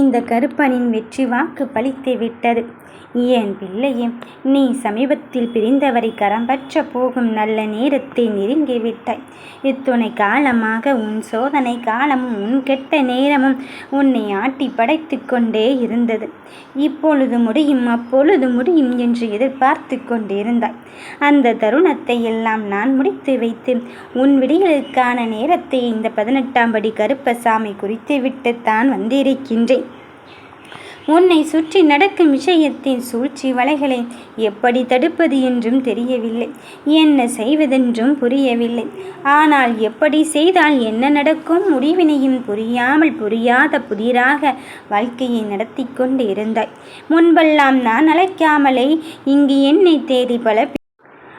இந்த கருப்பனின் வெற்றி வாக்கு பலித்து விட்டது. என் பிள்ளையே நீ சமீபத்தில் பிரிந்தவரை கரம்பற்ற போகும் நல்ல நேரத்தை நெருங்கிவிட்டாய் இத்துணை காலமாக உன் சோதனை காலமும் உன் கெட்ட நேரமும் உன்னை ஆட்டி படைத்து கொண்டே இருந்தது. இப்பொழுது முடியும் அப்பொழுது முடியும் என்று எதிர்பார்த்து கொண்டிருந்தாய். அந்த தருணத்தை எல்லாம் நான் முடித்து வைத்து உன் விடிகளுக்கான நேரத்தை இந்த பதினெட்டாம் படி கருப்பசாமி குறித்து விட்டுத்தான் வந்திருக்கின்றேன். உன்னை சுற்றி நடக்கும் விஷயத்தின் சூழ்ச்சி வலைகளை எப்படி தடுப்பது என்றும் தெரியவில்லை. என்ன செய்வதென்றும் புரியவில்லை. ஆனால் எப்படி செய்தால் என்ன நடக்கும்? முடிவினையும் புரியாமல் புரியாத புதிராக வாழ்க்கையை நடத்தி கொண்டு இருந்தாய். முன்பெல்லாம் நான் அழைக்காமலே இங்கு என்னை தேடி பல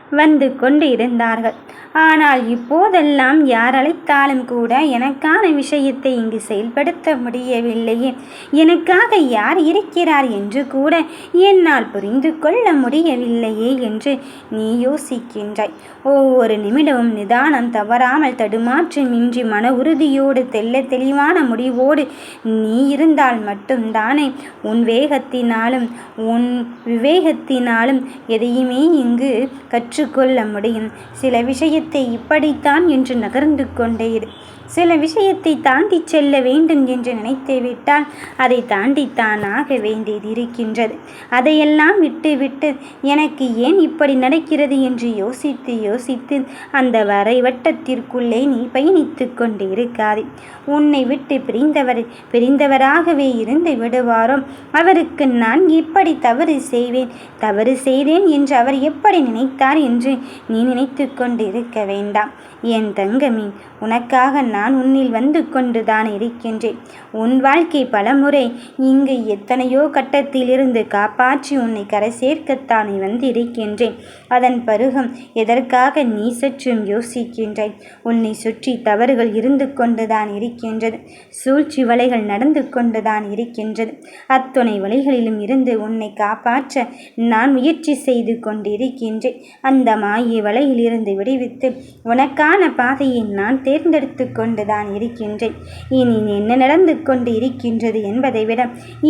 வந்து கொண்டு இருந்தார்கள் ஆனால் இப்போதெல்லாம் யார் அழைத்தாலும் கூட எனக்கான விஷயத்தை இங்கு செயல்படுத்த முடியவில்லையே எனக்காக யார் இருக்கிறார் என்று கூட என்னால் புரிந்து கொள்ள முடியவில்லையே என்று நீ யோசிக்கின்றாய். ஒவ்வொரு நிமிடமும் நிதானம் தவறாமல் தடுமாற்றமின்றி மன உறுதியோடு தெல்ல தெளிவான முடிவோடு நீ இருந்தால் மட்டும்தானே உன் வேகத்தினாலும் உன் விவேகத்தினாலும் எதையுமே இங்கு கற்று கற்றுக்கொள்ள முடியும். சில விஷயத்தை விஷயத்தை இப்படித்தான் என்று நகர்ந்து கொண்டே இரு சில விஷயத்தை தாண்டி செல்ல வேண்டும் என்று நினைத்து விட்டால் அதை தாண்டித்தான் ஆக வேண்டியது இருக்கின்றது. அதையெல்லாம் விட்டுவிட்டு எனக்கு ஏன் இப்படி நடக்கிறது என்று யோசித்து யோசித்து அந்த வரைவட்டத்திற்குள்ளே நீ பயணித்து கொண்டு இருக்காது. உன்னை விட்டு பிரிந்தவர் பிரிந்தவராகவே இருந்து விடுவாரோ? அவருக்கு நான் இப்படி தவறு செய்வேன் தவறு செய்தேன் என்று அவர் எப்படி நினைத்தார் என்று நீ நினைத்து கொண்டு இருக்க வேண்டாம். என் தங்கமி உனக்காக நான் உன்னில் வந்து கொண்டுதான் இருக்கின்றேன். உன் வாழ்க்கை பலமுறை இங்கு எத்தனையோ கட்டத்திலிருந்து காப்பாற்றி உன்னை கரை சேர்க்கத்தானே வந்து இருக்கின்றேன் அதன் பருகம் எதற்காக நீ சற்றும் யோசிக்கின்றாய்? உன்னை சுற்றி தவறுகள் இருந்து கொண்டுதான் இருக்கின்றது. சூழ்ச்சி வலைகள் நடந்து கொண்டுதான் இருக்கின்றது. அத்துணை வழிகளிலும் இருந்து உன்னை காப்பாற்ற நான் முயற்சி செய்து கொண்டிருக்கின்றேன். அந்த மாய வலையிலிருந்து விடுவித்து உனக்கான பாதையை நான் தேர்ந்தெடுத்து கொண்டுதான் இருக்கின்றேன். இனி என்ன நடந்து கொண்டு இருக்கின்றது என்பதை விட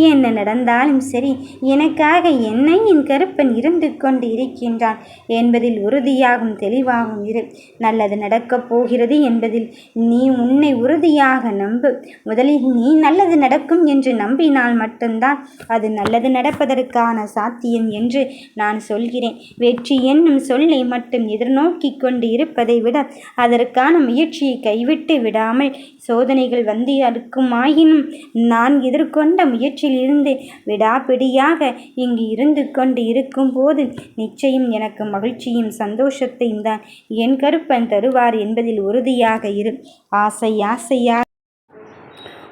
என்ன நடந்தாலும் சரி எனக்காக என்னை என் கருப்பன் இருந்து கொண்டு இருக்கின்றான் என்பதில் உறுதியாகும் தெளிவாகும் இரு. நல்லது நடக்கப் போகிறது என்பதில் நீ உன்னை உறுதியாக நம்பு. முதலில் நீ நல்லது நடக்கும் என்று நம்பினால் மட்டும்தான் அது நல்லது நடப்பதற்கான சாத்தியம் என்று நான் சொல்கிறேன். வெற்றி என்னும் சொல்லை மட்டும் எதிர்நோக்கி கொண்டு இருப்பதை விட அதற்கான முயற்சி முயற்சியை கைவிட்டு விடாமல் சோதனைகள் வந்து அடுக்குமாயினும் நான் எதிர்கொண்ட முயற்சியிலிருந்து விடாப்பிடியாக இங்கு இருந்து கொண்டு இருக்கும்போது நிச்சயம் எனக்கு மகிழ்ச்சியும் சந்தோஷத்தையும் தான். என் கருப்பன் தருவார் என்பதில் உறுதியாக இரு. ஆசை ஆசையாக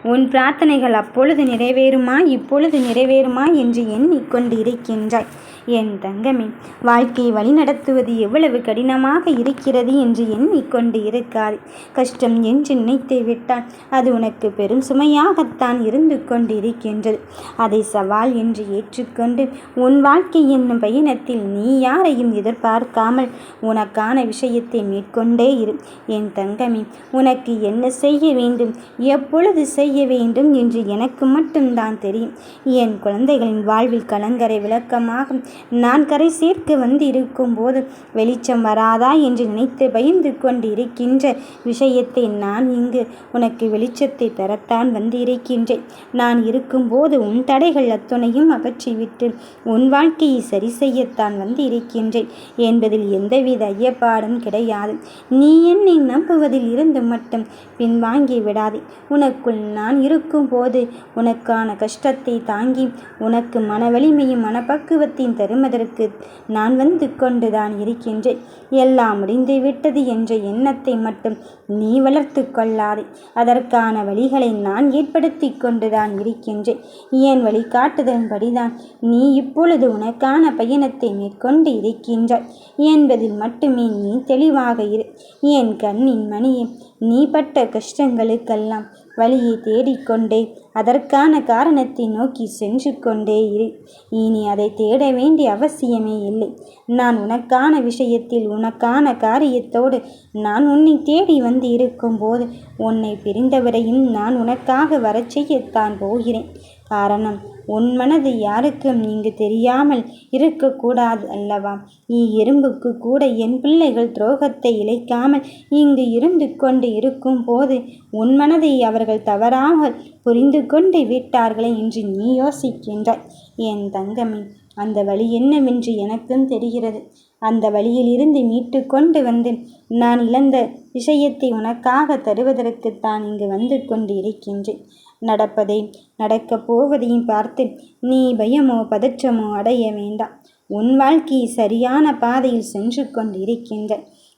உன் பிரார்த்தனைகள் அப்பொழுது நிறைவேறுமா? இப்பொழுது நிறைவேறுமா? என்று எண்ணிக்கொண்டு இருக்கின்றாய். என் தங்கமே வாழ்க்கையை வழிநடத்துவது எவ்வளவு கடினமாக இருக்கிறது என்று எண்ணிக்கொண்டு இருக்காது கஷ்டம் என்று நினைத்து விட்டால் அது உனக்கு பெரும் சுமையாகத்தான் இருந்து கொண்டு இருக்கின்றது அதை சவால் என்று ஏற்றுக்கொண்டு உன் வாழ்க்கை என்னும் பயணத்தில் நீ யாரையும் எதிர்பார்க்காமல் உனக்கான விஷயத்தை மேற்கொண்டே இரு. என் தங்கமே உனக்கு என்ன செய்ய வேண்டும்? எப்பொழுது செய்ய வேண்டும் என்று எனக்கு மட்டும்தான் தெரியும். என் குழந்தைகளின் வாழ்வில் கலங்கரை விளக்கமாக நான் கரை சேர்க்க வந்து இருக்கும்போது வெளிச்சம் வராதா என்று நினைத்து பயந்து கொண்டு இருக்கின்ற விஷயத்தை நான் இங்கு உனக்கு வெளிச்சத்தை தரத்தான் வந்து இருக்கின்றேன் நான் இருக்கும்போது உன் தடைகள் அத்துணையும் அகற்றிவிட்டு உன் வாழ்க்கையை சரி செய்யத்தான் வந்து இருக்கின்றேன் என்பதில் எந்தவித ஐயப்பாடும் கிடையாது. நீ என்னை நம்புவதில் இருந்து மட்டும் பின்வாங்கி விடாதே. உனக்குள் நான் இருக்கும்போது உனக்கான கஷ்டத்தை தாங்கி உனக்கு மன வலிமையும் மனப்பக்குவத்தையும் தருவதற்கு நான் வந்து கொண்டுதான் இருக்கின்றேன். எல்லாம் முடிந்து விட்டது என்ற எண்ணத்தை மட்டும் நீ வளர்த்து கொள்ளாதே. அதற்கான வழிகளை நான் ஏற்படுத்தி கொண்டுதான் இருக்கின்றேன். என் வழிகாட்டுதன்படிதான் நீ இப்பொழுது உனக்கான பயணத்தை மேற்கொண்டு இருக்கின்றாய். என்பதில் மட்டுமே நீ தெளிவாக இரு. என் கண்ணின் மணியே நீ பட்ட கஷ்டங்களுக்கெல்லாம் வழியை தேடிக்கொண்டே அதற்கான காரணத்தை நோக்கி சென்று கொண்டே இரு. இனி அதை தேட வேண்டிய அவசியமே இல்லை. நான் உனக்கான விஷயத்தில் உனக்கான காரியத்தோடு நான் உன்னை தேடி வந்து இருக்கும்போது உன்னை பிரிந்தவரையும் நான் உனக்காக வரச் செய்யத்தான் போகிறேன். காரணம். உன் மனது யாருக்கும் இங்கு தெரியாமல் இருக்கக்கூடாது அல்லவா? நீ எறும்புக்கு கூட என் பிள்ளைகள் துரோகத்தை இழைக்காமல் இங்கு இருந்து கொண்டு இருக்கும் போது உன் மனதை அவர்கள் தவறாமல் புரிந்து கொண்டு விட்டார்களே என்று நீ யோசிக்கின்றாய். என் தங்கமே அந்த வழி என்னவென்று எனக்கும் தெரிகிறது. அந்த வழியிலிருந்து மீட்டு கொண்டு வந்து நான் இழந்த விஷயத்தை உனக்காக தருவதற்குத்தான் இங்கு வந்து கொண்டு இருக்கின்றேன் நடப்பதை நடக்கப் போவதையும் பார்த்து நீ பயமோ பதற்றமோ அடைய வேண்டாம். உன் வாழ்க்கை சரியான பாதையில் சென்று கொண்டு இருக்கின்ற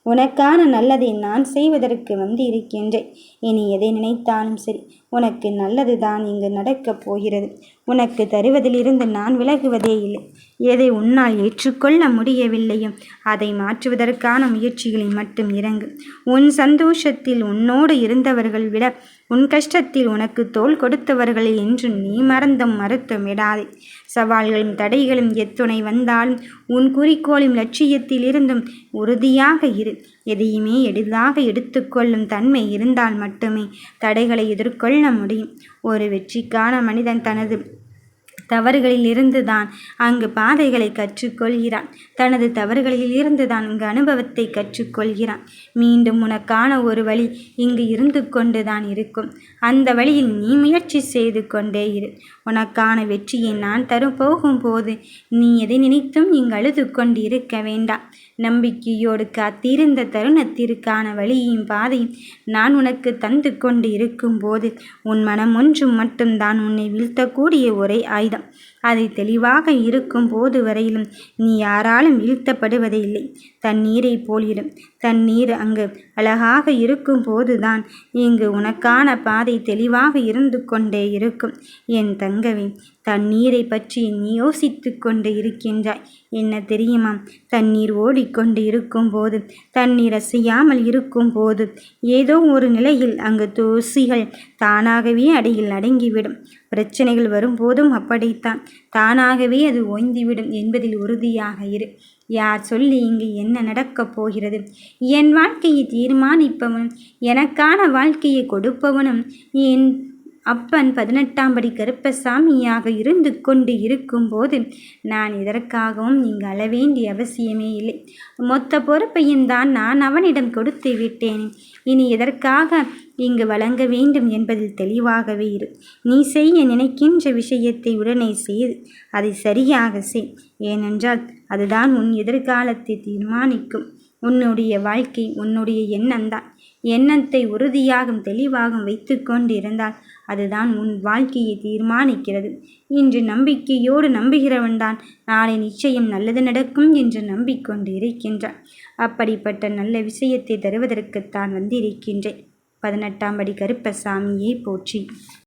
உனக்கான நல்லதை நான் செய்வதற்கு வந்து இருக்கின்றேன் இனி எதை நினைத்தாலும் சரி உனக்கு நல்லது தான் இங்கு நடக்கப் போகிறது. உனக்கு தருவதிலிருந்து நான் விலகுவதே இல்லை. எதை உன்னால் ஏற்றுக்கொள்ள முடியவில்லையோ அதை மாற்றுவதற்கான முயற்சிகளில் மட்டும் இறங்கு. உன் சந்தோஷத்தில் உன்னோடு இருந்தவர்கள் விட உன் கஷ்டத்தில் உனக்கு தோல் கொடுத்தவர்களை என்று நீ மறந்தும் மறுத்தும் விடாதே சவால்களும் தடைகளும் எத்துணை வந்தாலும் உன் குறிக்கோளும் லட்சியத்தில் இருந்தும் உறுதியாக இரு. எதையுமே எளிதாக எடுத்துக்கொள்ளும் தன்மை இருந்தால் மட்டுமே தடைகளை எதிர்கொள்ள முடியும். ஒரு வெற்றிக்கான மனிதன் தனது தவறுகளில் இருந்துதான் அங்கு பாதைகளை கற்றுக்கொள்கிறான். தனது தவறுகளில் இருந்துதான் இங்கு அனுபவத்தை கற்றுக்கொள்கிறான். மீண்டும் உனக்கான ஒரு வழி இங்கு இருந்து கொண்டுதான் இருக்கும். அந்த வழியில் நீ முயற்சி செய்து கொண்டே இரு. உனக்கான வெற்றியை நான் தரும் போகும்போது நீ எதை நினைத்தும் இங்கு அழுது கொண்டு இருக்க வேண்டாம். நம்பிக்கையோடு காத்திருந்த தருணத்திற்கான வழியையும் பாதையும் நான் உனக்கு தந்து கொண்டு இருக்கும்போது உன் மனம் ஒன்று மட்டும்தான் உன்னை வீழ்த்தக்கூடிய ஒரே ஆயுதம். அதை தெளிவாக இருக்கும் போது வரையிலும் நீ யாராலும் வீழ்த்தப்படுவதே இல்லை தண்ணீரை போலிடும் தண்ணீர் அங்கு அழகாக இருக்கும் போதுதான் இங்கு உனக்கான பாதை தெளிவாக இருந்து கொண்டே இருக்கும். என் தங்கவி தண்ணீரை பற்றி நீ யோசித்து கொண்டு இருக்கின்றாய். என்ன தெரியுமா? தண்ணீர் ஓடிக்கொண்டு இருக்கும் போது தண்ணீர் அசையாமல் இருக்கும் போது ஏதோ ஒரு நிலையில் அங்கு தூசிகள் தானாகவே அடியில் அடங்கிவிடும். பிரச்சனைகள் வரும்போதும் அப்படித்தான். தானாகவே அது ஓய்ந்துவிடும் என்பதில் உறுதியாக இரு. யார் சொல்லி இங்கு என்ன நடக்கப் போகிறது? என் வாழ்க்கையை தீர்மானிப்பவனும் எனக்கான வாழ்க்கையை கொடுப்பவனும் என் அப்பன் பதினெட்டாம் படி கருப்பசாமியாக இருந்து கொண்டு இருக்கும்போது நான் இதற்காகவும் இங்கு அளவேண்டிய அவசியமே இல்லை. மொத்த பொறுப்பையும் தான் நான் அவனிடம் கொடுத்து விட்டேன். இனி எதற்காக இங்கு வழங்க வேண்டும் என்பதில் தெளிவாகவே இரு. நீ செய்ய நினைக்கின்ற விஷயத்தை உடனே செய்து அதை சரியாக செய். ஏனென்றால் அதுதான் உன் எதிர்காலத்தை தீர்மானிக்கும். உன்னுடைய வாழ்க்கை உன்னுடைய எண்ணம்தான் எண்ணத்தை உறுதியாகவும் தெளிவாகவும் வைத்து கொண்டிருந்தால் அதுதான் உன் வாழ்க்கையை தீர்மானிக்கிறது. இன்று நம்பிக்கையோடு நம்புகிறவன்தான் நாளை நிச்சயம் நல்லது நடக்கும் என்று நம்பிக்கொண்டு இருக்கின்றான். அப்படிப்பட்ட நல்ல விஷயத்தை தருவதற்குத்தான் வந்திருக்கின்றேன். பதினெட்டாம் படி கருப்பசாமியை போற்றி.